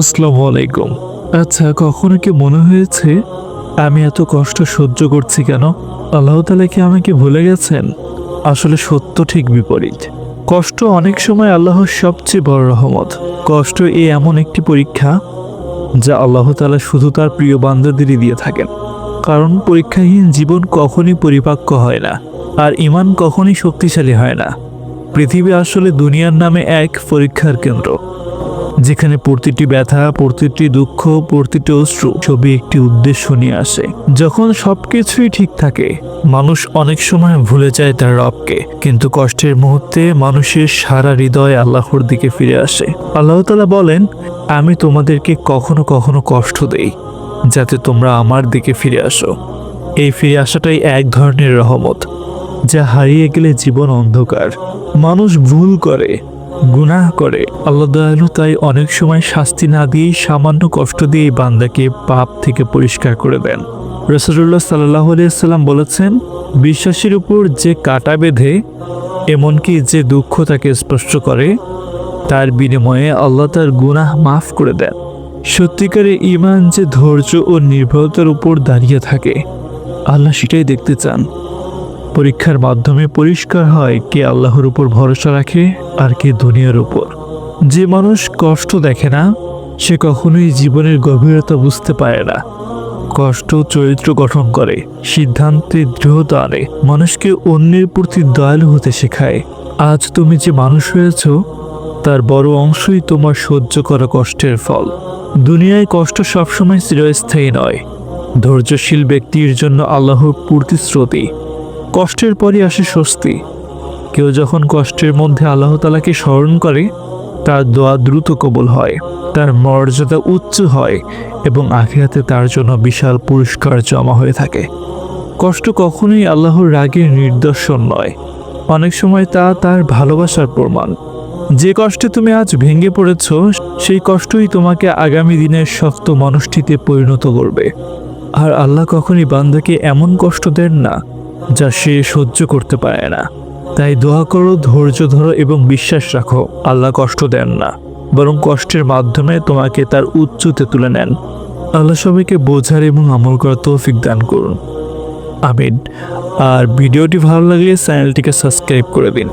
আসসালামু আলাইকুম। আচ্ছা কখনো কি মনে হয়েছে আমি এত কষ্ট সহ্য করছি কেন? আল্লাহ তালা কি আমাকে ভুলে গেছেন? আসলে সত্য ঠিক বিপরীত। কষ্ট অনেক সময় আল্লাহর সবচেয়ে বড় রহমত। কষ্ট এ এমন একটি পরীক্ষা যা আল্লাহ তালা শুধু তার প্রিয় বান্দাদেরই দিয়ে থাকেন। কারণ পরীক্ষাহীন জীবন কখনই পরিপাক্য হয় না, আর ইমান কখনই শক্তিশালী হয় না। পৃথিবী আসলে দুনিয়ার নামে এক পরীক্ষার কেন্দ্র। যেখানে প্রতিটি ব্যথা, প্রতিটি দুঃখ, প্রতিটি অশ্রু ছবি একটি উদ্দেশ্য নিয়ে আসে। যখন সবকিছুই ঠিক থাকে, মানুষ অনেক সময় ভুলে যায় তার রবকে। কিন্তু কষ্টের মুহূর্তে মানুষের সারা হৃদয় আল্লাহর দিকে ফিরে আসে। আল্লাহ তালা বলেন, আমি তোমাদেরকে কখনো কখনো কষ্ট দেই, যাতে তোমরা আমার দিকে ফিরে আসো। এই ফিরে আসাটাই এক ধরনের রহমত, যা হারিয়ে গেলে জীবন অন্ধকার। মানুষ ভুল করে গুনাহ করে। আল্লাহ দয়ালু তাই অনেক সময় শাস্তি না দিয়েই সামান্য কষ্ট দিয়ে বান্দাকে পাপ থেকে পরিষ্কার করে দেন। রসুল্লাহ সাল্লাহ সাল্লাম বলেছেন, বিশ্বাসের উপর যে কাটা বেঁধে, এমনকি যে দুঃখ তাকে স্পষ্ট করে, তার বিনিময়ে আল্লাহ তার গুনাহ মাফ করে দেন। সত্যিকারে ইমান যে ধৈর্য ও নির্ভরতার উপর দাঁড়িয়ে থাকে, আল্লাহ সেটাই দেখতে চান। পরীক্ষার মাধ্যমে পরিষ্কার হয় কে আল্লাহর উপর ভরসা রাখে আর কে দুনিয়ার উপর। যে মানুষ কষ্ট দেখে না, সে কখনোই জীবনের গভীরতা বুঝতে পারে না। কষ্ট চরিত্র গঠন করে, সিদ্ধান্তে দৃঢ়তা আনে, মানুষকে অন্যের প্রতি দয়ালু হতে শেখায়। আজ তুমি যে মানুষ হয়েছ, তার বড় অংশই তোমার সহ্য করা কষ্টের ফল। দুনিয়ায় কষ্ট সবসময় চিরস্থায়ী নয়। ধৈর্যশীল ব্যক্তির জন্য আল্লাহর প্রতিশ্রুতি। কষ্টের পরই আসে স্বস্তি। কেউ যখন কষ্টের মধ্যে আল্লাহ তালাকে স্মরণ করে, তার দোয়া দ্রুত কবল হয়, তার মর্যাদা উচ্চ হয় এবং আখিরাতে তার জন্য বিশাল পুরস্কার জমা হয়ে থাকে। কষ্ট কখনোই আল্লাহর রাগের নিদর্শন নয়। অনেক সময় তা তার ভালোবাসার প্রমাণ। যে কষ্টে তুমি আজ ভেঙে পড়েছ, সেই কষ্টই তোমাকে আগামী দিনের শক্ত মানুষটিতে পরিণত করবে। আর আল্লাহ কখনই বান্দাকে এমন কষ্ট দেন না যা সে সহ্য করতে পারে না। তাই দোয়া করো, ধৈর্য ধরো এবং বিশ্বাস রাখো, আল্লাহ কষ্ট দেন না। বরং কষ্টের মাধ্যমে তোমাকে তার উচ্চতে তুলে নেন। আল্লাহ সবাইকে বোঝার এবং আমল করার তৌফিক দান করুন। আমিন। আর ভিডিওটি ভালো লাগলে চ্যানেলটিকে সাবস্ক্রাইব করে দিন।